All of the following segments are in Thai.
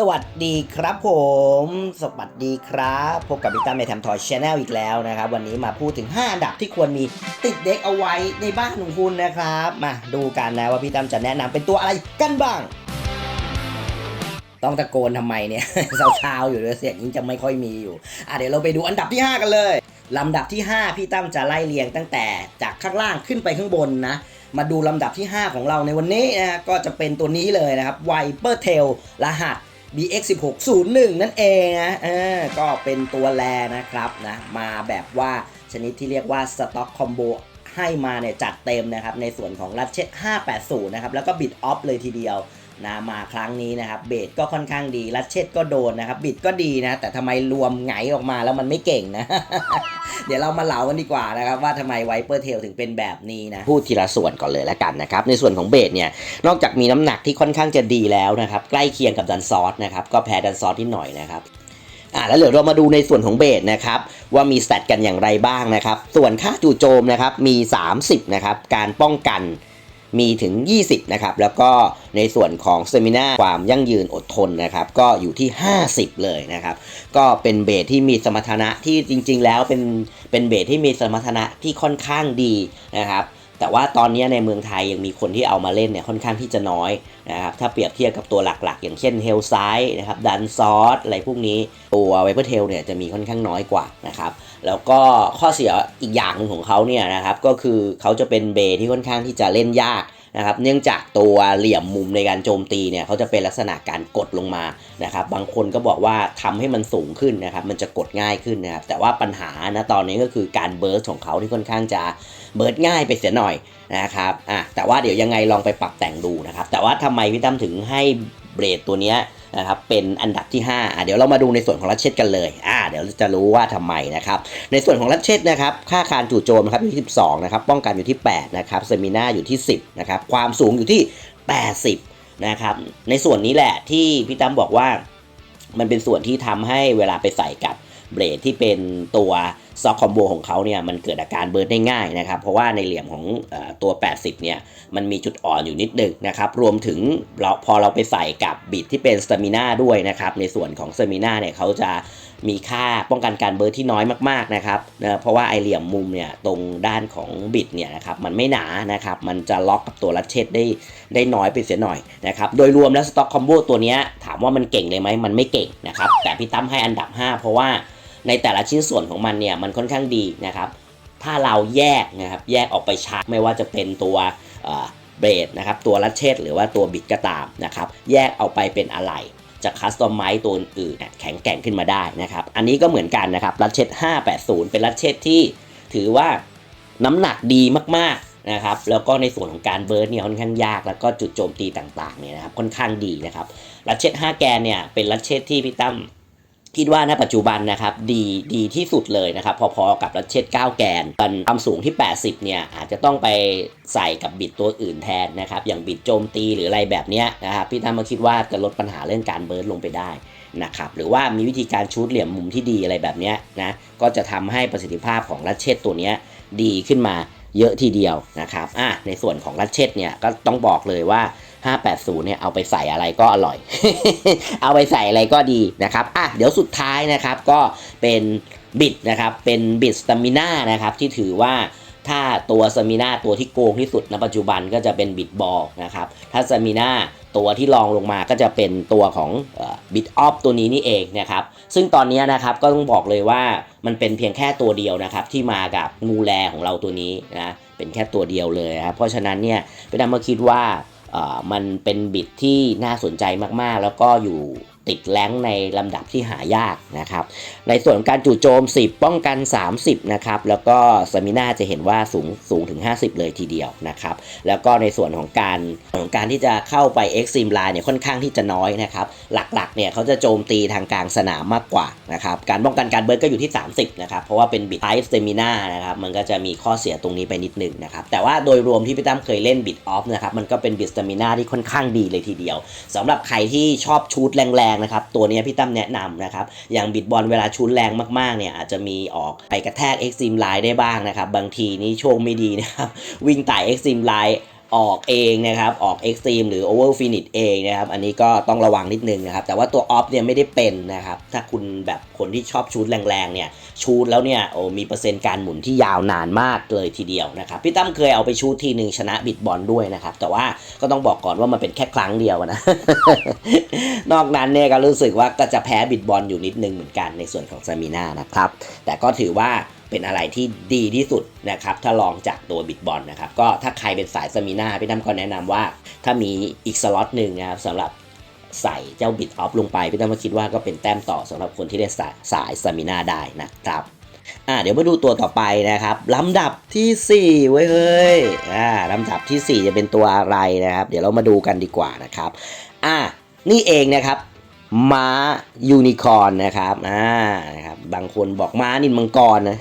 สวัสดีครับผม สวัสดีครับ พบกับพี่ตั้มในทำทอยชาแนลอีกแล้วนะครับ วันนี้มาพูดถึง 5 อันดับที่ควรมีติดเด็กเอาไว้ในบ้านของคุณนะครับ มาดูกันนะว่าพี่ตั้มจะแนะนำเป็นตัวอะไรกันบ้าง ต้องตะโกนทำไมเนี่ยเช้าๆอยู่เลยเสียงยิ่งจะไม่ค่อยมีอยู่ อะเดี๋ยวเราไปดูอันดับที่ 5 กันเลยลำดับที่ 5 พี่ตั้มจะไล่เรียงตั้งแต่จากข้างล่างขึ้นไปข้างบนนะมาดูลำดับที่ 5 ของเราในวันนี้นะก็จะเป็นตัวนี้เลยนะครับ Viper Tail รหัส BX1601 นั่นเองนะเออก็เป็นตัวแลนะครับนะมาแบบว่าชนิดที่เรียกว่าสต็อกคอมโบให้มาเนี่ยจัดเต็มนะครับในส่วนของรัชเช t 580 นะครับ แล้วก็บิดออฟเลยทีเดียว นะมาครั้งนี้นะครับเบสก็ค่อนข้างดีรั t เช t ก็โดนนะครับ บิดก็ดีนะ แต่ทำไมรวมไงออกมาแล้วมันไม่เก่งนะ เดี๋ยวเรามาเล่ากันดีกว่านะครับว่าทำไมไวเปอร์เทลถึงเป็นแบบนี้นะ พูดทีละส่วนก่อนเลยแล้วกันนะครับ ในส่วนของเบสเนี่ย นอกจากมีน้ำหนักที่ค่อนข้างจะดีแล้วนะครับ ใกล้เคียงกับดันซอสนะครับ ก็แพ้ดันซอสที่หน่อยนะครับอ่าแล้วเดี๋ยวเรามาดูในส่วนของเบสนะครับว่ามีสแตทกันอย่างไรบ้างนะครับ ส่วนค่าจู่โจมนะครับมี 30นะครับการป้องกัน มีถึง 20 นะครับ แล้วก็ในส่วนของเซมินาความยั่งยืนอดทนนะครับ ก็อยู่ที่ 50 เลยนะครับ ก็เป็นเบสที่มีสมรรถนะที่จริง ๆ แล้วเป็นเป็นเบสที่มีสมรรถนะที่ค่อนข้างดีนะครับ แต่ว่าตอนนี้ในเมืองไทยยังมีคนที่เอามาเล่นเนี่ยค่อนข้างที่จะน้อยนะครับถ้าเปรียบเทียบกับตัวหลักๆ อย่างเช่นเฮลไซด์นะครับดันซอสอะไรพวกนี้ตัวไวเปอร์เทลเนี่ยจะมีค่อนข้างน้อยกว่านะครับแล้วก็ข้อเสียอีกอย่างหนึ่งของเขาเนี่ยนะครับก็คือเขาจะเป็นเบที่ค่อนข้างที่จะเล่นยากนะครับเนื่องจากตัวเหลี่ยมมุมในการโจมตีเนี่ยเขาจะเป็นลักษณะการกดลงมานะครับบางคนก็บอกว่าทำให้มันสูงขึ้นนะครับมันจะกดง่ายขึ้นนะครับแต่ว่าปัญหานะตอนนี้ก็คือการเบิร์สของเขาที่ค่อนข้างจะ เบิร์สง่ายไปเสียหน่อยนะครับอะแต่ว่าเดี๋ยวยังไงลองไปปรับแต่งดูนะครับ แต่ว่าทำไมพี่ตั้มถึงให้เบรดตัวเนี้ยนะครับเป็นอันดับที่5อะเดี๋ยวเรามาดูในส่วนของรัชเชตกันเลยอ่าเดี๋ยวจะรู้ว่าทำไมนะครับ ในส่วนของรัชเชตนะครับ ค่าการจู่โจมนะครับอยู่ที่12นะครับ ป้องกันอยู่ที่8นะครับเซมิน่าอยู่ที่ 10นะครับ ความสูงอยู่ที่ 80นะครับ ในส่วนนี้แหละที่พี่ตั้มบอกว่า มันเป็นส่วนที่ทำให้เวลาไปใส่กับ เบรดที่เป็นตัวซอกคอมโบของเขาเนี่ยมันเกิดอาการเบิร์ดได้ง่ายนะครับ เพราะว่าในเหลี่ยมของอตัว 80 เนี่ยมันมีจุดอ่อนอยู่นิดนึงนะครับ รวมถึงเราพอเราไปใส่กับบิดที่เป็นสเตมิน่าด้วยนะครับ ในส่วนของสเตมิน่าเนี่ยเขาจะมีค่าป้องกันการเบิร์ดที่น้อยมากๆนะครับนะเพราะว่าไอเหลี่ยมมุมเนี่ยตรงด้านของบิดเนี่ยนะครับมันไม่หนานะครับมันจะล็อกกับตัวรัชเชตได้ได้น้อยไปเสียหน่อยนะครับโดยรวมแล้วสต็อกคอมโบตัวเนี้ยถามว่ามันเก่งเลยไหมมันไม่เก่งนะครับแต่พี่ตั้มให้อันดับ 5 เพราะว่า ในแต่ละชิ้นส่วนของมันเนี่ยมันค่อนข้างดีนะครับ ถ้าเราแยกนะครับแยกออกไปชาร์จไม่ว่าจะเป็นตัวเบรดนะครับตัวรัชเชตหรือว่าตัวบิดก็ตามนะครับแยกเอาไปเป็นอะไรจะคัสตอมไมซ์ตัวอื่นแข็งแกร่งขึ้นมาได้นะครับ อันนี้ก็เหมือนกันนะครับรัชเชต580 เป็นรัชเชตที่ถือว่าน้ำหนักดีมากๆนะครับแล้วก็ในส่วนของการเบิร์ดเนี่ยค่อนข้างยาก แล้วก็จุดโจมตีต่างๆเนี่ยนะครับค่อนข้างดีนะครับรัชเชต5แกนเนี่ยเป็นรัชเชตที่พี่ตั้ม คิดว่าณปัจจุบันนะครับดีดีที่สุดเลยนะครับ พอๆกับรัชเชต9แกนกันความสูงที่ 80 เนี่ย อาจจะต้องไปใส่กับบิดตัวอื่นแทนนะครับ อย่างบิดโจมตีหรืออะไรแบบเนี้ยนะครับพี่ตั้มมาคิดว่าจะลดปัญหาเรื่องการเบิร์ดลงไปได้นะครับหรือว่ามีวิธีการชูดเหลี่ยมมุมที่ดีอะไรแบบเนี้ยนะก็จะทำให้ประสิทธิภาพของรัชเชตตัวเนี้ยดีขึ้นมาเยอะทีเดียวนะครับอะในส่วนของรัชเชตเนี่ยก็ต้องบอกเลยว่า 580 เนี่ยเอาไปใส่อะไรก็อร่อย เอาไปใส่อะไรก็ดีนะครับอะเดี๋ยวสุดท้ายนะครับก็เป็นบิดนะครับ เป็นบิดสตามิน่านะครับที่ถือว่าถ้าตัวสมิน่าตัวที่โกงที่สุดในปัจจุบันก็จะเป็นบิดบอลนะครับ ถ้าสมิน่าตัวที่รองลงมาก็จะเป็นตัวของบิดออฟตัวนี้นี่เองนะครับ ซึ่งตอนนี้นะครับก็ต้องบอกเลยว่ามันเป็นเพียงแค่ตัวเดียวนะครับ ที่มากับงูแลของเราตัวนี้นะเป็นแค่ตัวเดียวเลยครับเพราะฉะนั้นเนี่ยพี่ดำมาคิดว่า มันเป็นบิดที่น่าสนใจมากๆ แล้วก็อยู่ ติดแรงในลำดับที่หายากนะครับ ในส่วนของการจู่โจม 10 ป้องกัน 30 นะครับ แล้วก็สมิน่าจะเห็นว่าสูงสูงถึง 50 เลยทีเดียวนะครับ แล้วก็ในส่วนของการของการที่จะเข้าไป Extreme Line เนี่ยค่อนข้างที่จะน้อยนะครับ หลักๆ เนี่ยเขาจะโจมตีทางกลางสนามมากกว่านะครับ การป้องกันการเบิร์ดก็อยู่ที่ 30 นะครับ เพราะว่าเป็นบิดไทส์เซมิน่านะครับ มันก็จะมีข้อเสียตรงนี้ไปนิดนึงนะครับ แต่ว่าโดยรวมที่พี่ตั้มเคยเล่นบิดออฟนะครับ มันก็เป็นบิดสเตมิน่าที่ค่อนข้างดีเลยทีเดียวสำหรับใครที่ชอบชูดแรงๆนะครับ ตัวนี้พี่ตั้มแนะนำนะครับ อย่างบิดบอลเวลาชุนแรงมากๆเนี่ยอาจจะมีออกไปกระแทกเอ็กซิมไลน์ได้บ้างนะครับ บางทีนี่โชคไม่ดีนะครับ วิ่งไต่เอ็กซิมไลน์ ออกเองนะครับ ออก Extreme หรือ Over Finish เองนะครับ อันนี้ก็ต้องระวังนิดนึงนะครับ แต่ว่าตัว Off เนี่ยไม่ได้เป็นนะครับ ถ้าคุณแบบคนที่ชอบชูดแรงๆเนี่ย ชูดแล้วเนี่ย โอ้มีเปอร์เซ็นต์การหมุนที่ยาวนานมากเลยทีเดียวนะครับ พี่ตั้มเคยเอาไปชูดทีหนึ่งชนะบิดบอลด้วยนะครับ แต่ว่าก็ต้องบอกก่อนว่ามันเป็นแค่ครั้งเดียวนะ นอกนั้นเนี่ยก็รู้สึกว่าก็จะแพ้บิดบอลอยู่นิดนึงเหมือนกันในส่วนของซามิน่านะครับ แต่ก็ถือว่า เป็นอะไรที่ดีที่สุดนะครับถ้าลองจากตัวบิดบอลนะครับก็ถ้าใครเป็นสายซมิน่าพี่ตั้มก็แนะนำว่า ถ้ามีอีกสล็อตหนึ่งนะครับสำหรับใส่เจ้าบิดออฟลงไปพี่ตั้มก็คิดว่าก็เป็นแต้มต่อสำหรับคนที่ได้สายสายซมิน่าได้นะครับอ่าเดี๋ยวมาดูตัวต่อไปนะครับลำดับทีสี่4เว้ยเฮ้ยอ่าลำดับทีสี่ 4 จะเป็นตัวอะไรนะครับ เดี๋ยวเรามาดูกันดีกว่านะครับ อ่านี่เองนะครับ ม้ายูนิคอร์นนะครับอ่านะครับบางคนบอกม้านินมังกรนะ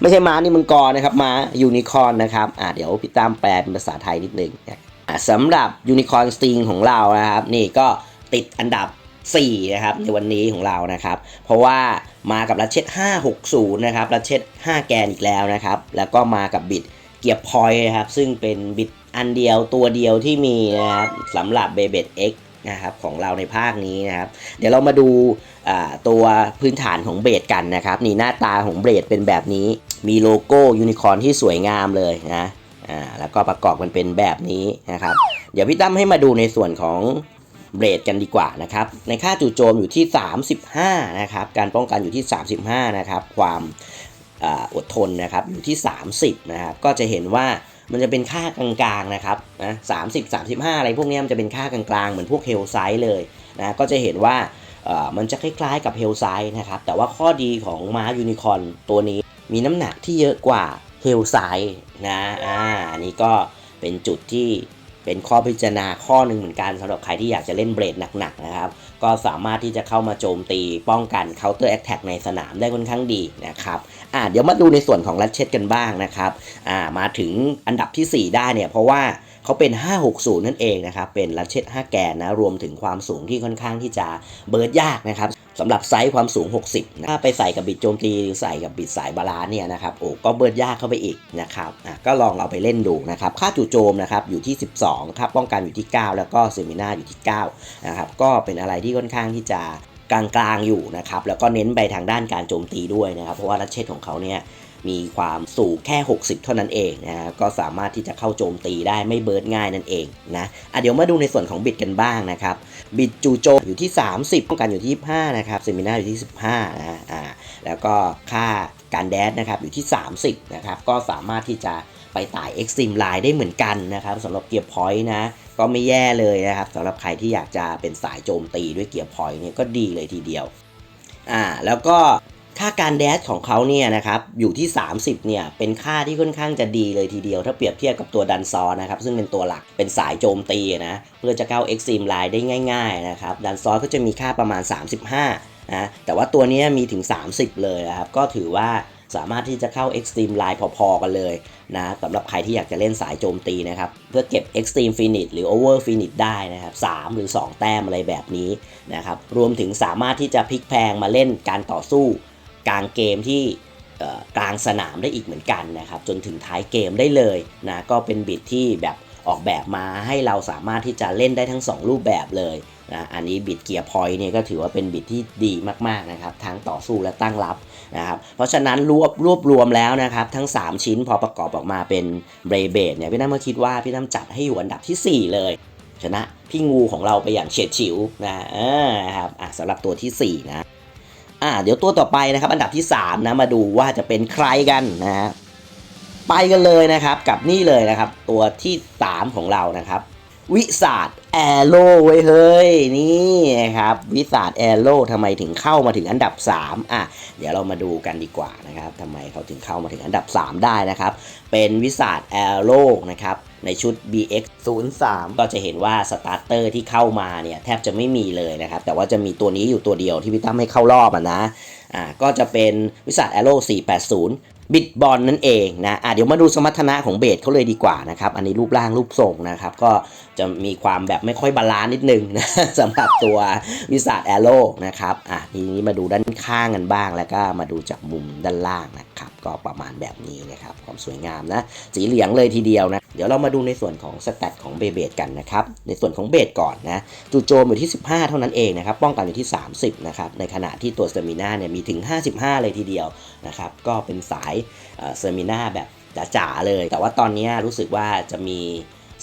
ไม่ใช่ม้านินมังกรนะครับม้ายูนิคอร์นนะครับอ่าเดี๋ยวพี่ตามแปลเป็นภาษาไทยนิดนึงนะอ่าสำหรับยูนิคอร์นสติงของเรานะครับ นี่ก็ติดอันดับ4นะครับในวันนี้ของเรานะครับ เพราะว่ามากับรัชเชต560 นะครับรัชเชต5 แกนอีกแล้วนะครับ แล้วก็มากับบิดเกียร์พอยต์นะครับ ซึ่งเป็นบิดอันเดียวตัวเดียวที่มีนะครับสำหรับเบเบ X นะครับของเราในภาคนี้นะครับ เดี๋ยวเรามาดูตัวพื้นฐานของเบรดกันนะครับ นี่หน้าตาของเบรดเป็นแบบนี้ มีโลโก้ยูนิคอร์นที่สวยงามเลยนะอ่าแล้วก็ประกอบกันเป็นแบบนี้นะครับ เดี๋ยวพี่ตั้มให้มาดูในส่วนของเบรดกันดีกว่านะครับ ในค่าจู่โจมอยู่ที่ 35 นะครับ การป้องกันอยู่ที่ 35 นะครับ ความออดทนนะครับอยู่ที่ 30 นะครับ ก็จะเห็นว่า มันจะเป็นค่ากลางๆนะครับนะ30 35อะไรพวกนี้มันจะเป็นค่ากลางๆ เหมือนพวกเฮลไซด์เลยนะก็จะเห็นว่าเอ่อมันจะคล้ายๆกับเฮลไซด์นะครับแต่ว่าข้อดีของม้ายูนิคอร์นตัวนี้มีน้ำหนักที่เยอะกว่าเฮลไซด์นะอ่าอันนี้ก็เป็นจุดที่เป็นข้อพิจารณาข้อหนึ่งเหมือนกันสำหรับใครที่อยากจะเล่นเบรดหนักๆนะครับ ก็สามารถที่จะเข้ามาโจมตีป้องกัน counter attack ในสนามได้ค่อนข้างดีนะครับ อ่าเดี๋ยวมาดูในส่วนของรัชเชตกันบ้างนะครับอ่ามาถึงอันดับที่ 4 ได้เนี่ยเพราะว่าเขาเป็น 560 นั่นเองนะครับเป็นรัชเชต5แกนนะรวมถึงความสูงที่ค่อนข้างที่จะเบิร์ดยากนะครับสำหรับไซส์ความสูง 60นะถ้าไปใส่กับบิดโจมตีหรือใส่กับบิดสายบาลานเนี่ยนะครับโอ้ก็เบิร์ดยากเข้าไปอีกนะครับอะก็ลองเอาไปเล่นดูนะครับค่าจู่โจมนะครับอยู่ที่ 12ครับป้องกันอยู่ที่ 9 แล้วก็เซมินาอยู่ที่9นะครับก็เป็นอะไรที่ค่อนข้างที่จะ กลางๆอยู่นะครับแล้วก็เน้นไปทางด้านการโจมตีด้วยนะครับ เพราะว่ารัชเชตของเขาเนี่ยมีความสูงแค่ 60 เท่านั้นเองนะฮะก็สามารถที่จะเข้าโจมตีได้ไม่เบิร์ดง่ายนั่นเองนะอะเดี๋ยวมาดูในส่วนของบิดกันบ้างนะครับ บิดจูโจอยู่ที่ 30ป้องกันอยู่ที่25นะครับเซมินาอยู่ที่ 15นะอ่าแล้วก็ค่าการแดดนะครับอยู่ที่ 30นะครับก็สามารถที่จะไปต่าย Extreme Line ได้เหมือนกันนะครับสำหรับเกียร์พอยต์นะ ก็ไม่แย่เลยนะครับสำหรับใครที่อยากจะเป็นสายโจมตีด้วยเกียร์พอยต์เนี่ยก็ดีเลยทีเดียวอ่าแล้วก็ค่าการแดชของเขาเนี่ยนะครับอยู่ที่ 30เนี่ยเป็นค่าที่ค่อนข้างจะดีเลยทีเดียว ถ้าเปรียบเทียบกับตัวดันซอนะครับซึ่งเป็นตัวหลักเป็นสายโจมตีนะเพื่อจะเข้า Extreme Line ได้ง่ายๆนะครับดันซอก็จะมีค่าประมาณ 35นะแต่ว่าตัวนี้มีถึง 30 เลยนะครับก็ถือว่า สามารถที่จะเข้า Extreme Line พอๆกันเลยนะสำหรับใครที่อยากจะเล่นสายโจมตีนะครับเพื่อเก็บ Extreme Finish หรือ Over Finish ได้นะครับ3หรือ 2 แต้มอะไรแบบนี้นะครับรวมถึงสามารถที่จะพลิกแพลงมาเล่นการต่อสู้กลางเกมที่กลางสนามได้อีกเหมือนกันนะครับจนถึงท้ายเกมได้เลยนะก็เป็นบิดที่แบบออกแบบมาให้เราสามารถที่จะเล่นได้ทั้ง 2 รูปแบบเลยนะอันนี้บิดเกียร์พอยต์เนี่ยก็ถือว่าเป็นบิดที่ดีมากๆนะครับทั้งต่อสู้และตั้งรับ นะครับเพราะฉะนั้นรวบรวบรวมแล้วนะครับ ทั้ง 3 ชิ้นพอประกอบออกมาเป็นเบรเบดเนี่ยพี่น้ำก็คิดว่าพี่น้ำจัดให้อยู่อันดับทีสี่4 เลย ชนะพี่งูของเราไปอย่างเฉียดฉิวนะเออครับอะสำหรับตัวทีสี่ 4 นะอ่าเดี๋ยวตัวต่อไปนะครับ อันดับที่ 3 นะมาดูว่าจะเป็นใครกันนะฮะไปกันเลยนะครับกับนี่เลยนะครับ ตัวที่ 3 ของเรานะครับ วิสาดแอโร่ไว้เฮ้ย นี่นะครับ วิสาดแอโร่ทำไมถึงเข้ามาถึงอันดับ 3 อะ เดี๋ยวเรามาดูกันดีกว่านะครับทำไมเขาถึงเข้ามาถึงอันดับ 3 ได้นะครับ เป็นวิสาดแอโร่นะครับ ในชุด BX 03ก็จะเห็นว่าสตาร์เตอร์ที่เข้ามาเนี่ยแทบจะไม่มีเลยนะครับ แต่ว่าจะมีตัวนี้อยู่ตัวเดียวที่พี่ตั้มให้เข้ารอบอะนะ อ่า ก็จะเป็นวิสาดแอโร่480บิดบอลนั่นเองนะอะเดี๋ยวมาดูสมรรถนะของเบสเขาเลยดีกว่านะครับ อันนี้รูปร่างรูปทรงนะครับ ก็ จะมีความแบบไม่ค่อยบาลานซ์นิดนึงนะสำหรับตัววิสาดแอโร่นะครับอะทีนี้มาดูด้านข้างกันบ้าง แล้วก็มาดูจากมุมด้านล่างนะครับ ก็ประมาณแบบนี้นะครับ ความสวยงามนะ สีเหลืองเลยทีเดียวนะ เดี๋ยวเรามาดูในส่วนของสแตทของเบเบดกันนะครับ ในส่วนของเบสก่อนนะจู่โจมอยู่ที่ 15 เท่านั้นเองนะครับ ป้องกันอยู่ที่ 30 นะครับ ในขณะที่ตัวเซมิน่าเนี่ยมีถึง 55 เลยทีเดียวนะครับ ก็เป็นสายเซมิน่าแบบจ๋าๆเลย แต่ว่าตอนนี้รู้สึกว่าจะมี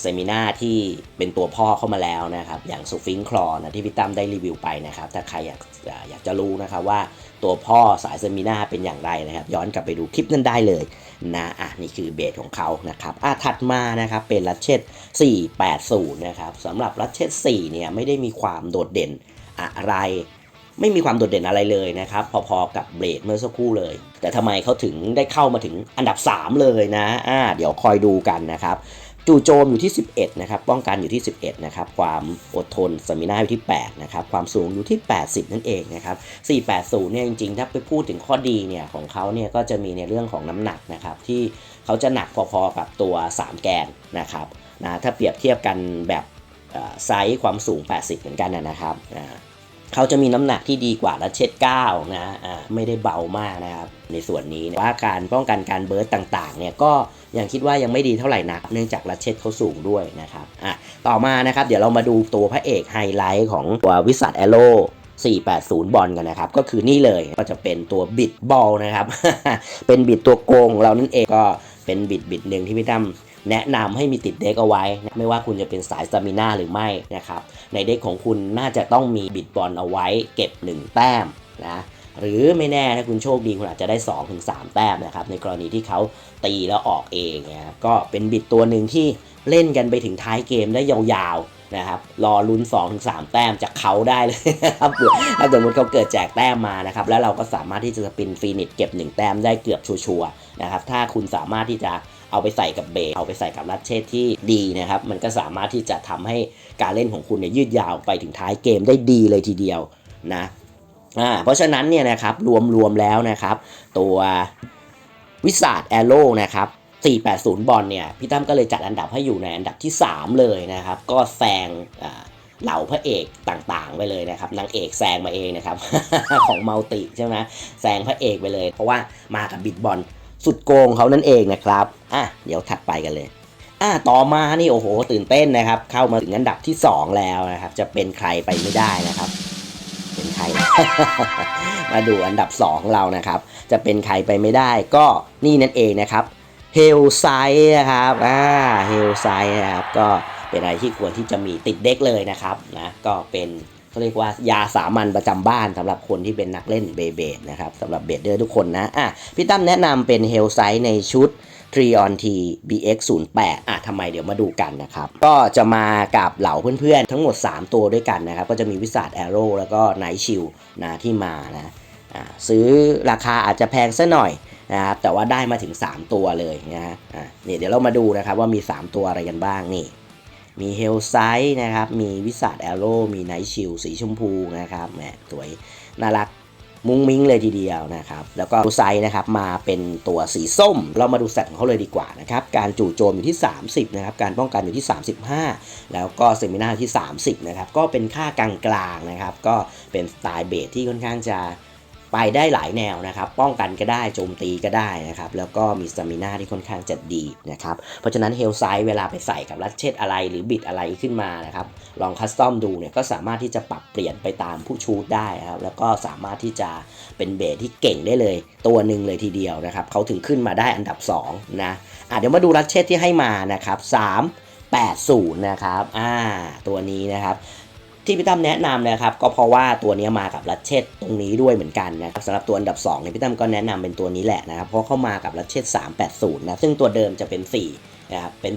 เซมินาที่เป็นตัวพ่อเข้ามาแล้วนะครับ อย่างซูฟิงคลอนะที่พี่ตั้มได้รีวิวไปนะครับ ถ้าใครอยากอยากจะรู้นะครับว่าตัวพ่อสายเซมินาเป็นอย่างไรนะครับ ย้อนกลับไปดูคลิปนั้นได้เลยนะอะนี่คือเบสของเขานะครับอะถัดมานะครับเป็นรัชเชต480 นะครับสำหรับรัชเชต4เนี่ยไม่ได้มีความโดดเด่นอะไรไม่มีความโดดเด่นอะไรเลยนะครับ พอๆกับเบสเมื่อสักครู่เลย แต่ทำไมเขาถึงได้เข้ามาถึงอันดับ 3 เลยนะอ่าเดี๋ยวคอยดูกันนะครับ จู่โจมอยู่ที่ 11 นะครับ ป้องกันอยู่ที่ 11 นะครับ ความอดทนสมินาอยู่ที่ 8 นะครับ ความสูงอยู่ที่ 80 นั่นเองนะครับ 480 เนี่ยจริงๆ ถ้าไปพูดถึงข้อดีเนี่ยของเขาเนี่ยก็จะมีในเรื่องของน้ำหนักนะครับที่เขาจะหนักพอๆกับตัว 3 แกนนะครับนะถ้าเปรียบเทียบกันแบบไซส์ความสูง 80 เหมือนกันนะครับ เขาจะมีน้ำหนักที่ดีกว่าและเช็ด9นะอ่าไม่ได้เบามากนะครับในส่วนนี้ว่าการป้องกันการเบิร์ตต่างๆเนี่ยก็ยังคิดว่ายังไม่ดีเท่าไหร่นัก เนื่องจากรัชเชตเขาสูงด้วยนะครับอะต่อมานะครับเดี๋ยวเรามาดูตัวพระเอกไฮไลท์ของตัววิสัทแอโร480 บอลกันนะครับ ก็คือนี่เลยก็จะเป็นตัวบิดบอลนะครับ เป็นบิดตัวโกงของเรานั่นเองก็เป็นบิดบิดหนึ่งที่พี่ตั้ม แนะนำให้มีติดเด็กเอาไว้ ไม่ว่าคุณจะเป็นสายสตามิน่าหรือไม่นะครับ ในเด็กของคุณน่าจะต้องมีบิดบอลเอาไว้ เก็บ 1 แต้มนะหรือไม่แน่ถ้าคุณโชคดีคุณอาจจะได้ 2-3 แต้มนะครับ ในกรณีที่เขาตีแล้วออกเองนะก็เป็นบิดตัวหนึ่งที่เล่นกันไปถึงท้ายเกมได้ยาวๆนะครับรอลุ้น 2-3 แต้มจากเขาได้เลยนะครับถ้าสมมติเขาเกิดแจกแต้มมานะครับแล้วเราก็สามารถที่จะสปินฟีนิชเก็บ 1 แต้มได้เกือบชัวร์นะครับถ้าคุณสามารถที่จะ เอาไปใส่กับเบสเอาไปใส่กับรัชเชตที่ดีนะครับ มันก็สามารถที่จะทำให้การเล่นของคุณเนี่ยยืดยาวไปถึงท้ายเกมได้ดีเลยทีเดียวนะอ่าเพราะฉะนั้นเนี่ยนะครับรวมๆแล้วนะครับ ตัววิสาดแอโร่นะครับ480 บอลเนี่ยพี่ตั้มก็เลยจัดอันดับให้อยู่ในอันดับที่ 3 เลยนะครับ ก็แซงเหล่าพระเอกต่างๆ ไปเลยนะครับนางเอกแซงมาเองนะครับ ของมัลติใช่ไหมแซงพระเอกไปเลย เพราะว่ามากับบิดบอล สุดโกงเขานั่นเองนะครับอะเดี๋ยวถัดไปกันเลยอะต่อมานี่โอ้โห ตื่นเต้นนะครับ เข้ามาถึงอันดับที่ 2 แล้วนะครับ จะเป็นใครไปไม่ได้นะครับ เป็นใคร มาดูอันดับ2ของเรานะครับ จะเป็นใครไปไม่ได้ก็นี่นั่นเองนะครับเฮลไซนะครับอ่าเฮลไซนะครับก็เป็นอะไรที่ควรที่จะมีติดเด็กเลยนะครับนะก็เป็น เขาเรียกว่ายาสามัญประจำบ้านสำหรับคนที่เป็นนักเล่นเบเบดนะครับสำหรับเบดเดอร์ทุกคนนะอะพี่ตั้มแนะนำเป็นเฮลไซในชุด t r i o n T BX 0 8อะทำไมเดี๋ยวมาดูกันนะครับ ก็จะมากับเหล่าเพื่อนๆ ทั้งหมด 3 ตัวด้วยกันนะครับ ก็จะมีวิสาดแอโร่แล้วก็ไนท์ชิลนะที่มานะอ่าซื้อราคาอาจจะแพงซะหน่อยนะครับแต่ว่าได้มาถึง 3 ตัวเลยนะฮะอะนี่เดี๋ยวเรามาดูนะครับว่ามี 3 ตัวอะไรกันบ้างนี่ มีเฮลไซส์นะครับ มีวิสาดแอโร่มีไนท์ชิลสีชมพูนะครับแหมสวยน่ารักมุ้งมิ้งเลยทีเดียวนะครับ แล้วก็ไซส์นะครับมาเป็นตัวสีส้ม เรามาดูแสตของเขาเลยดีกว่านะครับ การจู่โจมอยู่ที่ 30 นะครับ การป้องกันอยู่ที่ 35 แล้วก็เซมินาที่ 30 นะครับ ก็เป็นค่ากลางๆนะครับ ก็เป็นสไตล์เบสที่ค่อนข้างจะ ไปได้หลายแนวนะครับ ป้องกันก็ได้โจมตีก็ได้นะครับ แล้วก็มีสตามินาที่ค่อนข้างจะดีนะครับ เพราะฉะนั้นเฮลไซด์เวลาไปใส่กับรัชเชตอะไรหรือบิดอะไรขึ้นมานะครับ ลองคัสตอมดูเนี่ยก็สามารถที่จะปรับเปลี่ยนไปตามผู้ชูดได้ครับ แล้วก็สามารถที่จะเป็นเบสที่เก่งได้เลย ตัวหนึ่งเลยทีเดียวนะครับเขาถึงขึ้นมาได้อันดับ2นะอะเดี๋ยวมาดูรัชเชตที่ให้มานะครับ3 80 นะครับ อ่า ตัวนี้นะครับ ที่พี่ตั้มแนะนำนะครับก็เพราะว่าตัวนี้มากับรัชเชตตรงนี้ด้วยเหมือนกันนะครับสำหรับตัวอันดับ2เนี่ยพี่ตั้มก็แนะนำเป็นตัวนี้แหละนะครับเพราะเข้ามากับรัชเชต380นะซึ่งตัวเดิมจะเป็น4นะครับเป็น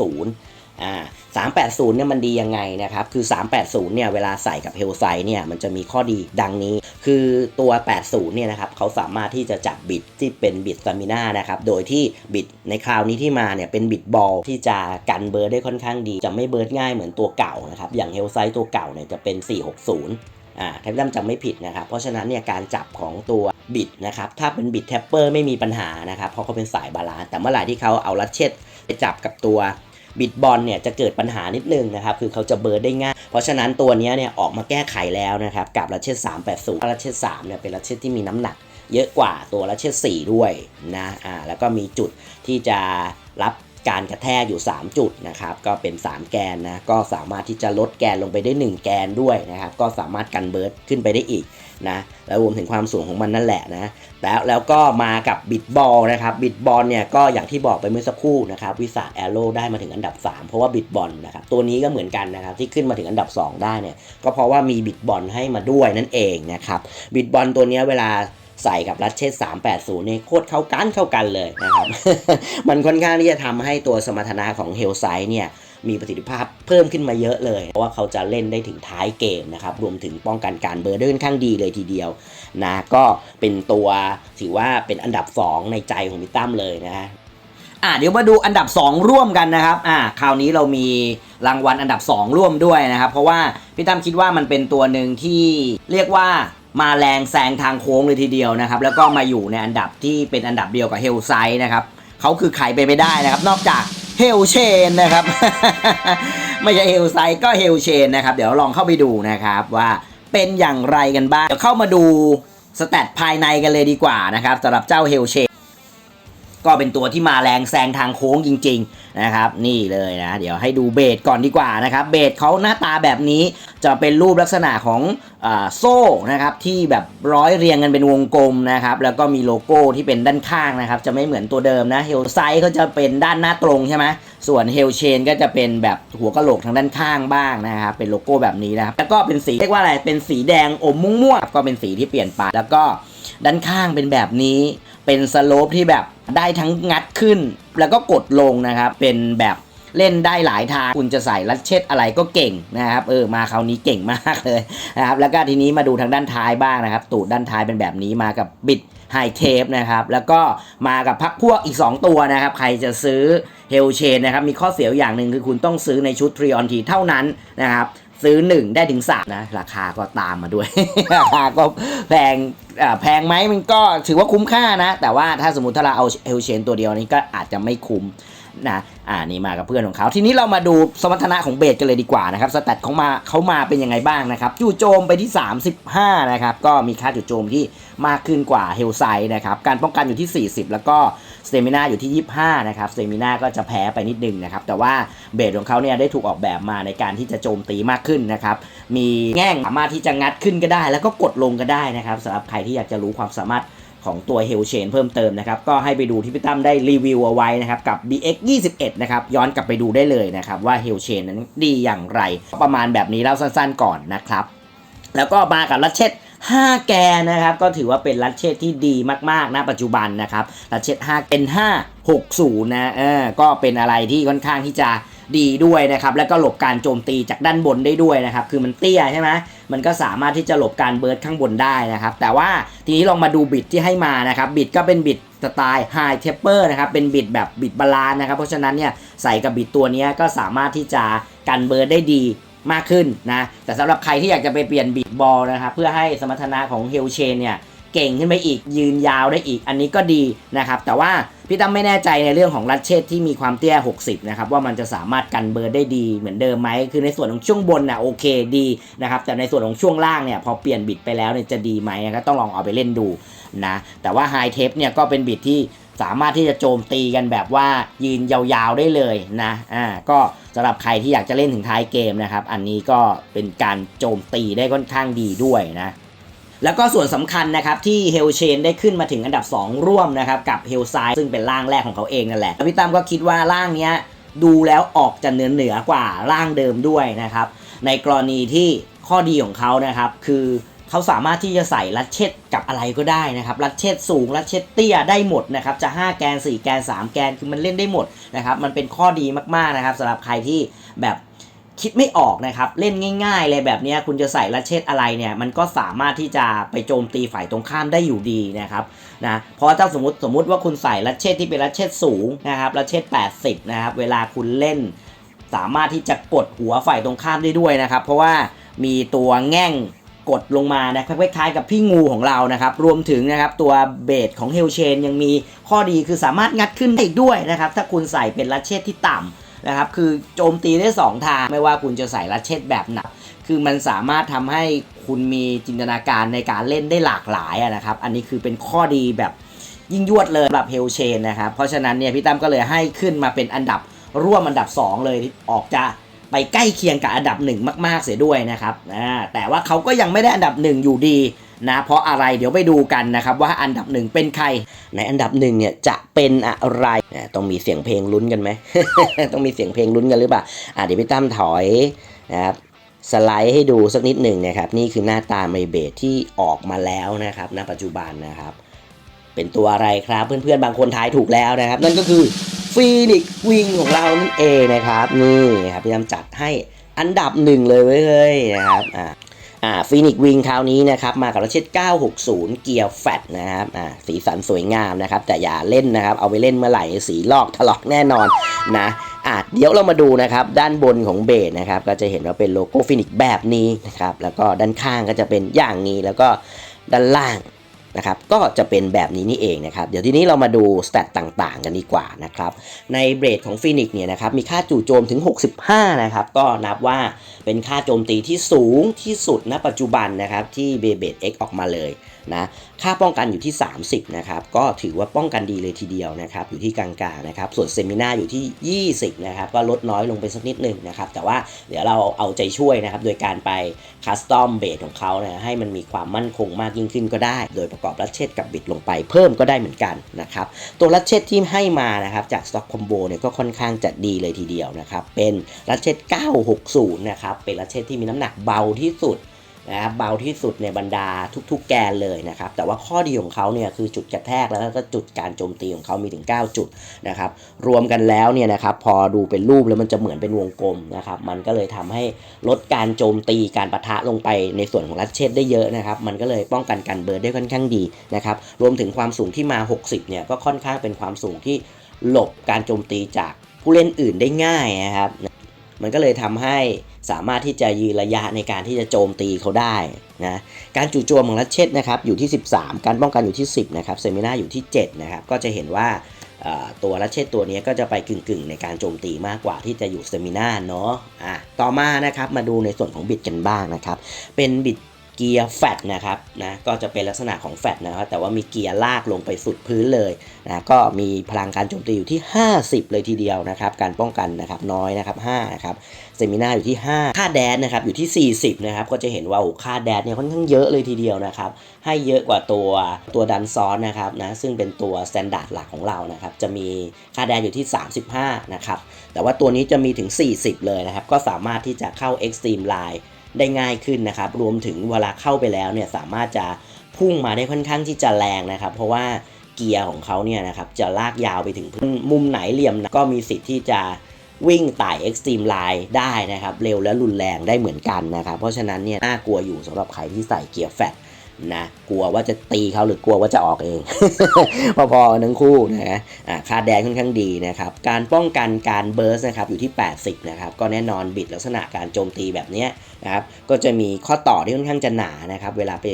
460 อ่า380เนี่ยมันดียังไงนะครับ คือ 380เนี่ยเวลาใส่กับเฮลไซเนี่ยมันจะมีข้อดีดังนี้ คือตัว 80เนี่ยนะครับเขาสามารถที่จะจับบิดที่เป็นบิดสตามิน่านะครับ โดยที่บิดในคราวนี้ที่มาเนี่ยเป็นบิดบอลที่จะกันเบิร์ดได้ค่อนข้างดี จะไม่เบิร์ดง่ายเหมือนตัวเก่านะครับ อย่างเฮลไซตัวเก่าเนี่ยจะเป็น 460อ่าถ้าพี่ตั้มจำไม่ผิดนะครับ เพราะฉะนั้นเนี่ยการจับของตัวบิดนะครับ ถ้าเป็นบิดแท็ปเปอร์ไม่มีปัญหานะครับ เพราะเขาเป็นสายบาลานซ์แต่เมื่อไหร่ที่เขาเอาลัดเช็ดไปจับกับตัว บิดบอลเนี่ยจะเกิดปัญหานิดนึงนะครับ คือเขาจะเบิร์ดได้ง่าย เพราะฉะนั้นตัวนี้เนี่ยออกมาแก้ไขแล้วนะครับ กับลัดเช็ด380ลัดเช็ด3เนี่ยเป็นลัดเช็ดที่มีน้ำหนัก เยอะกว่าตัวรัชเชต4ด้วยนะอ่าแล้วก็มีจุดที่จะรับการกระแทกอยู่ 3 จุดนะครับ ก็เป็น 3 แกนนะ ก็สามารถที่จะลดแกนลงไปได้ 1 แกนด้วยนะครับ ก็สามารถกันเบิร์ดขึ้นไปได้อีก นะแล้วรวมถึงความสูงของมันนั่นแหละนะแล้วแล้วก็มากับบิดบอลนะครับบิดบอลเนี่ยก็อย่างที่บอกไปเมื่อสักครู่นะครับวิสาแอโร่ได้มาถึงอันดับ 3 เพราะว่าบิดบอลนะครับตัวนี้ก็เหมือนกันนะครับที่ขึ้นมาถึงอันดับ 2 ได้เนี่ยก็เพราะว่ามีบิดบอลให้มาด้วยนั่นเองนะครับบิดบอลตัวนี้เวลาใส่กับรัชเชต380เนี่ยโคตรเข้ากันเข้ากันเลยนะครับ มันค่อนข้างที่จะทำให้ตัวสมรรถนะของเฮลไซเนี่ย มีประสิทธิภาพเพิ่มขึ้นมาเยอะเลย เพราะว่าเขาจะเล่นได้ถึงท้ายเกมนะครับ รวมถึงป้องกันการเบอร์ได้ค่อนข้างดีเลยทีเดียวนะก็เป็นตัวถือว่าเป็นอันดับ 2 ในใจของพิตั้มเลยนะอะเดี๋ยวมาดูอันดับ 2 ร่วมกันนะครับอ่าคราวนี้เรามีรางวัลอันดับ 2 ร่วมด้วยนะครับ เพราะว่าพี่ตั้มคิดว่ามันเป็นตัวหนึ่งที่เรียกว่ามาแรงแซงทางโค้งเลยทีเดียวนะครับ แล้วก็มาอยู่ในอันดับที่เป็นอันดับเดียวกับเฮลไซนะครับเขาคือใครไปไม่ได้นะครับ นอกจาก เฮลเชนนะครับ ไม่ใช่เฮลไซก็เฮลเชนนะครับ เดี๋ยวลองเข้าไปดูนะครับว่าเป็นอย่างไรกันบ้าง เดี๋ยวเข้ามาดูสแตทภายในกันเลยดีกว่านะครับสำหรับเจ้าเฮลเชน ก็เป็นตัวที่มาแรงแซงทางโค้งจริง ๆนะครับ นี่เลยนะ เดี๋ยวให้ดูเบสก่อนดีกว่านะครับ เบสเขาหน้าตาแบบนี้จะเป็นรูปลักษณะของอโซ่นะครับที่แบบร้อยเรียงกันเป็นวงกลมนะครับ แล้วก็มีโลโก้ที่เป็นด้านข้างนะครับ จะไม่เหมือนตัวเดิมนะเฮลไซเขาจะเป็นด้านหน้าตรงใช่ไหมส่วนเฮลเชนก็จะเป็นแบบหัวกะโหลกทางด้านข้างบ้างนะครับ เป็นโลโก้แบบนี้นะครับ แล้วก็เป็นสีเรียกว่าอะไรเป็นสีแดงอมม่วงๆก็เป็นสีที่เปลี่ยนไปแล้วก็ด้านข้างเป็นแบบนี้ เป็นสโลปที่แบบได้ทั้งงัดขึ้น แล้วก็กดลงนะครับ เป็นแบบเล่นได้หลายทาง คุณจะใส่ลัดเช็ดอะไรก็เก่งนะครับ เออ มาคราวนี้เก่งมากเลยนะครับ แล้วก็ทีนี้มาดูทางด้านท้ายบ้างนะครับ ตูดด้านท้ายเป็นแบบนี้มากับบิดไฮเทปนะครับ แล้วก็มากับพักพวกอีก 2 ตัวนะครับ ใครจะซื้อเฮลเชนนะครับ มีข้อเสียอย่างหนึ่งคือคุณต้องซื้อในชุดทรีออนทีเท่านั้นนะครับ ซื้อ 1 ได้ถึง3นะราคาก็ตามมาด้วย ราคาก็แพงแพงไหมมันก็ถือว่าคุ้มค่านะ แต่ว่าถ้าสมมติถ้าเราเอาเอลเชนตัวเดียวนี้ก็อาจจะไม่คุ้มนะอ่านี่มากับเพื่อนของเขา ทีนี้เรามาดูสมรรถนะของเบสกันเลยดีกว่านะครับสแตทของมาเขามาเป็นยังไงบ้างนะครับจู่โจมไปที่ 35 นะครับ ก็มีค่าจู่โจมที่มากขึ้นกว่าเฮลไซนะครับ การป้องกันอยู่ที่ 40 แล้วก็ สเตมินาอยู่ที่ 25 นะครับสเตมินาก็จะแพ้ไปนิดนึงนะครับ แต่ว่าเบสของเขาเนี่ยได้ถูกออกแบบมาในการที่จะโจมตีมากขึ้นนะครับ มีแง่งสามารถที่จะงัดขึ้นก็ได้ แล้วก็กดลงก็ได้นะครับสำหรับใครที่อยากจะรู้ความสามารถของตัวเฮลเชนเพิ่มเติมนะครับ ก็ให้ไปดูที่พี่ตั้มได้รีวิวเอาไว้นะครับ กับ BX 21นะครับ ย้อนกลับไปดูได้เลยนะครับ ว่าเฮลเชนนั้นดีอย่างไร ประมาณแบบนี้เล่าสั้นๆก่อนนะครับ แล้วก็มากับลัชเชต 5 แกนนะครับ ก็ถือว่าเป็นลัชเชตที่ดีมากๆนะปัจจุบันนะครับลัชเชต5เป็น 560 นะเออก็เป็นอะไรที่ค่อนข้างที่จะดีด้วยนะครับ แล้วก็หลบการโจมตีจากด้านบนได้ด้วยนะครับ คือมันเตี้ยใช่ไหมมันก็สามารถที่จะหลบการเบิร์ดข้างบนได้นะครับ แต่ว่าทีนี้ลองมาดูบิดที่ให้มานะครับ บิดก็เป็นบิดสไตล์ High Taper นะครับ เป็นบิดแบบบิดบาลานนะครับ เพราะฉะนั้นเนี่ยใส่กับบิดตัวนี้ก็สามารถที่จะกันเบิร์ดได้ดี มากขึ้นนะแต่สำหรับใครที่อยากจะไปเปลี่ยนบีดบอลนะครับเพื่อให้สมรรถนะของเฮลเชนเนี่ยเก่งขึ้นไปอีกยืนยาวได้อีก อันนี้ก็ดีนะครับ แต่ว่าพี่ตั้มไม่แน่ใจในเรื่องของรัชเชตที่มีความเตี้ย 60 นะครับ ว่ามันจะสามารถกันเบอร์ได้ดีเหมือนเดิมไหมคือในส่วนของช่วงบนน่ะโอเคดีนะครับ แต่ในส่วนของช่วงล่างเนี่ยพอเปลี่ยนบิดไปแล้วเนี่ยจะดีไหมก็ต้องลองเอาไปเล่นดูนะแต่ว่าไฮเทปเนี่ยก็เป็นบิดที่ สามารถที่จะโจมตีกันแบบว่ายืนยาวๆได้เลยนะอ่าก็สำหรับใครที่อยากจะเล่นถึงท้ายเกมนะครับ อันนี้ก็เป็นการโจมตีได้ค่อนข้างดีด้วยนะแล้วก็ส่วนสำคัญนะครับที่เฮลเชนได้ขึ้นมาถึงอันดับ 2 ร่วมนะครับ กับเฮลไซซึ่งเป็นร่างแรกของเขาเองนั่นแหละพี่ตั้มก็คิดว่าร่างเนี้ยดูแล้วออกจะเหนือเหนือกว่าร่างเดิมด้วยนะครับ ในกรณีที่ข้อดีของเขานะครับ คือ เขาสามารถที่จะใส่ลัดเช็ดกับอะไรก็ได้นะครับลัดเช็ดสูงลัดเช็ดเตี้ยได้หมดนะครับ จะ 5 แกน 4 แกน 3 แกน คือมันเล่นได้หมดนะครับ มันเป็นข้อดีมากๆนะครับสำหรับใครที่แบบคิดไม่ออกนะครับ เล่นง่ายๆเลยแบบนี้คุณจะใส่ลัดเช็ดอะไรเนี่ย มันก็สามารถที่จะไปโจมตีฝ่ายตรงข้ามได้อยู่ดีนะครับนะเพราะถ้าสมมติสมมติว่าคุณใส่ลัดเช็ดที่เป็นลัดเช็ดสูงนะครับลัดเช็ด80 นะครับ เวลาคุณเล่น สามารถที่จะกดหัวฝ่ายตรงข้ามได้ด้วยนะครับ เพราะว่ามีตัวแง่ง กดลงมานะครับคล้ายๆกับพี่งูของเรานะครับ รวมถึงนะครับตัวเบสของเฮลเชนยังมีข้อดีคือสามารถงัดขึ้นได้อีกด้วยนะครับ ถ้าคุณใส่เป็นลัชเชตที่ต่ำนะครับ คือโจมตีได้ 2 ทาง ไม่ว่าคุณจะใส่ลัชเชตแบบหนัก คือมันสามารถทำให้คุณมีจินตนาการในการเล่นได้หลากหลายนะครับ อันนี้คือเป็นข้อดีแบบยิ่งยวดเลยสำหรับเฮลเชนนะครับ เพราะฉะนั้นเนี่ยพี่ตั้มก็เลยให้ขึ้นมาเป็นอันดับร่วมอันดับ 2 เลยที่ออกจะ ไปใกล้เคียงกับอันดับหนึ่งมากๆเสียด้วยนะครับอ่าแต่ว่าเขาก็ยังไม่ได้อันดับหนึ่งอยู่ดีนะเพราะอะไรเดี๋ยวไปดูกันนะครับว่าอันดับหนึ่งเป็นใคร ในอันดับหนึ่งเนี่ยจะเป็นอะไรอะต้องมีเสียงเพลงลุ้นกันไหม ต้องมีเสียงเพลงลุ้นกันหรือเปล่าอะเดี๋ยวพี่ตั้มถอยนะครับสไลด์ให้ดูสักนิดหนึ่งนะครับนี่คือหน้าตาไมเบทที่ออกมาแล้วนะครับณปัจจุบันนะครับ เป็นตัวอะไรครับเพื่อนๆบางคนทายถูกแล้วนะครับ นั่นก็คือ ฟีนิกวิงของเรานั่นเองนะครับ นี่ครับพี่ตั้มจัดให้อันดับหนึ่งเลยเว้ยเฮ้ยนะครับอ่าอ่าฟีนิกวิงคราวนี้นะครับ มากับรถเช็ด960 เกียร์แฟตนะครับอ่าสีสันสวยงามนะครับ แต่อย่าเล่นนะครับ เอาไปเล่นเมื่อไหร่สีลอกถลอกแน่นอนนะอ่าเดี๋ยวเรามาดูนะครับ ด้านบนของเบสนะครับ ก็จะเห็นว่าเป็นโลโก้ฟินิกแบบนี้นะครับ แล้วก็ด้านข้างก็จะเป็นอย่างนี้แล้วก็ด้านล่าง นะครับก็จะเป็นแบบนี้นี่เองนะครับ เดี๋ยวทีนี้เรามาดูสเตตต่างๆ กันดีกว่านะครับ ในเบรดของฟีนิกเนี่ยนะครับมีค่าจู่โจมถึง 65 นะครับ ก็นับว่าเป็นค่าโจมตีที่สูงที่สุดณปัจจุบันนะครับที่เบเบด X ออกมาเลยนะค่าป้องกันอยู่ที่ 30นะครับก็ถือว่าป้องกันดีเลยทีเดียวนะครับอยู่ที่กลางๆนะครับส่วนเซมินาอยู่ที่ 20นะครับก็ลดน้อยลงไปสักนิดหนึ่งนะครับแต่ว่าเดี๋ยวเราเอาใจช่วยนะครับโดยการไปคัสตอมเบสของเขานะให้มันมีความมั่นคงมากยิ่งขึ้นก็ได้ โดยประกอบรัชเชตกับบิดลงไปเพิ่มก็ได้เหมือนกันนะครับตัวรัชเชตที่ให้มานะครับจากสต็อกคอมโบเนี่ยก็ค่อนข้างจะดีเลยทีเดียวนะครับเป็นรัชเชต960นะครับเป็นรัชเชตที่มีน้ำหนักเบาที่สุด นะครับเบาที่สุดในบรรดาทุก ๆ แกนเลยนะครับ แต่ว่าข้อดีของเขาเนี่ยคือจุดกระแทกแล้วก็จุดการโจมตีของเขามีถึง 9 จุดนะครับ รวมกันแล้วเนี่ยนะครับพอดูเป็นรูปแล้วมันจะเหมือนเป็นวงกลมนะครับ มันก็เลยทำให้ลดการโจมตีการปะทะลงไปในส่วนของรัชเชตได้เยอะนะครับ มันก็เลยป้องกันการเบิร์ดได้ค่อนข้างดีนะครับ รวมถึงความสูงที่มา 60 เนี่ยก็ค่อนข้างเป็นความสูงที่หลบการโจมตีจากผู้เล่นอื่นได้ง่ายนะครับ มันก็เลยทำให้สามารถที่จะยืนระยะในการที่จะโจมตีเขาได้นะการจู่โจมของรัชเชตนะครับอยู่ที่ 13 การป้องกันอยู่ที่ 10นะครับเซมินาอยู่ที่7นะครับก็จะเห็นว่าตัวรัชเชตตัวนี้ก็จะไปกึ่งๆ ในการโจมตีมากกว่าที่จะอยู่เซมินาเนาะอะต่อมานะครับมาดูในส่วนของบิดกันบ้างนะครับเป็นบิด เกียร์แฟตนะครับนะก็จะเป็นลักษณะของแฟตนะครับแต่ว่ามีเกียร์ลากลงไปสุดพื้นเลยนะก็มีพลังการโจมตีอยู่ที่ 50 เลยทีเดียวนะครับการป้องกันนะครับน้อยนะครับ5นะครับเซมินาอยู่ที่ 5 ค่าแดนนะครับอยู่ที่ 40นะครับก็จะเห็นว่าโอ้ค่าแดนเนี่ยค่อนข้างเยอะเลยทีเดียวนะครับให้เยอะกว่าตัวตัวดันซ้อนนะครับนะซึ่งเป็นตัวสแตนดาร์ดหลักของเรานะครับจะมีค่าแดนอยู่ที่ 35นะครับแต่ว่าตัวนี้จะมีถึง 40 เลยนะครับก็สามารถที่จะเข้า Extreme Line ได้ง่ายขึ้นนะครับ รวมถึงเวลาเข้าไปแล้วเนี่ยสามารถจะพุ่งมาได้ค่อนข้างที่จะแรงนะครับ เพราะว่าเกียร์ของเขาเนี่ยนะครับจะลากยาวไปถึงมุมไหนเหลี่ยมก็มีสิทธิ์ที่จะวิ่งไต่เอ็กซ์ตรีมไลน์ได้นะครับ เร็วและรุนแรงได้เหมือนกันนะครับ เพราะฉะนั้นเนี่ยน่ากลัวอยู่สำหรับใครที่ใส่เกียร์แฟต นะกลัวว่าจะตีเขาหรือกลัวว่าจะออกเอง พอๆกันทั้งคู่นะฮะอ่าคาแดงค่อนข้างดีนะครับ การป้องกันการเบิร์สนะครับอยู่ที่ 80 นะครับ ก็แน่นอนบิดลักษณะการโจมตีแบบนี้นะครับ ก็จะมีข้อต่อที่ค่อนข้างจะหนานะครับ เวลาไป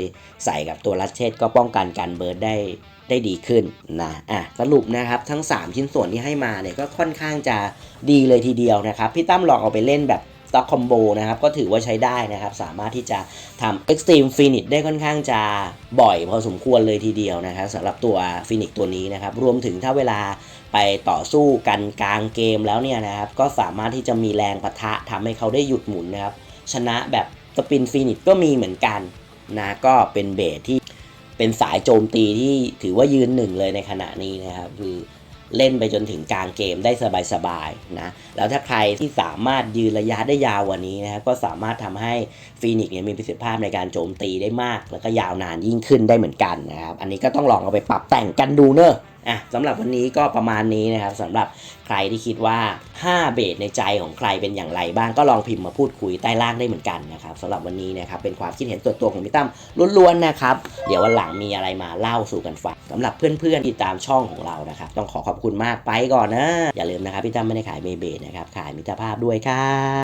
ใส่กับตัวรัชเชตก็ป้องกันการเบิร์สได้ได้ดีขึ้นนะอะสรุปนะครับทั้ง 3 ชิ้นส่วนที่ให้มาเนี่ยก็ค่อนข้างจะดีเลยทีเดียวนะครับ พี่ตั้มลองเอาไปเล่นแบบ ต็อกคอมโบนะครับก็ถือว่าใช้ได้นะครับ สามารถที่จะทำ Extreme Finish ได้ค่อนข้างจะบ่อยพอสมควรเลยทีเดียวนะครับสำหรับตัว Phoenix ตัวนี้นะครับ รวมถึงถ้าเวลาไปต่อสู้กันกลางเกมแล้วเนี่ยนะครับ ก็สามารถที่จะมีแรงปะทะทำให้เขาได้หยุดหมุนนะครับ ชนะแบบสปินฟินิชก็มีเหมือนกันนะก็เป็นเบสที่เป็นสายโจมตีที่ถือว่ายืนหนึ่งเลยในขณะนี้นะครับ คือ เล่นไปจนถึงกลางเกมได้สบายๆนะแล้วถ้าใครที่สามารถยืนระยะได้ยาวกว่านี้นะครับก็สามารถทำให้ฟีนิกซ์เนี่ยมีประสิทธิภาพในการโจมตีได้มาก แล้วก็ยาวนานยิ่งขึ้นได้เหมือนกันนะครับอันนี้ก็ต้องลองเอาไปปรับแต่งกันดูเนอะ อะสำหรับวันนี้ก็ประมาณนี้นะครับสำหรับใครที่คิดว่า 5 เบสในใจของใครเป็นอย่างไรบ้างก็ลองพิมพ์มาพูดคุยใต้ล่างได้เหมือนกันนะครับสำหรับวันนี้นะครับเป็นความคิดเห็นส่วนตัวของพี่ตั้มล้วนๆนะครับเดี๋ยววันหลังมีอะไรมาเล่าสู่กันฟังสำหรับเพื่อนๆที่ตามช่องของเรานะครับต้องขอขอบคุณมากไปก่อนนะอย่าลืมนะครับพี่ตั้มไม่ได้ขายเบเบนะครับขายมิตรภาพด้วยครับ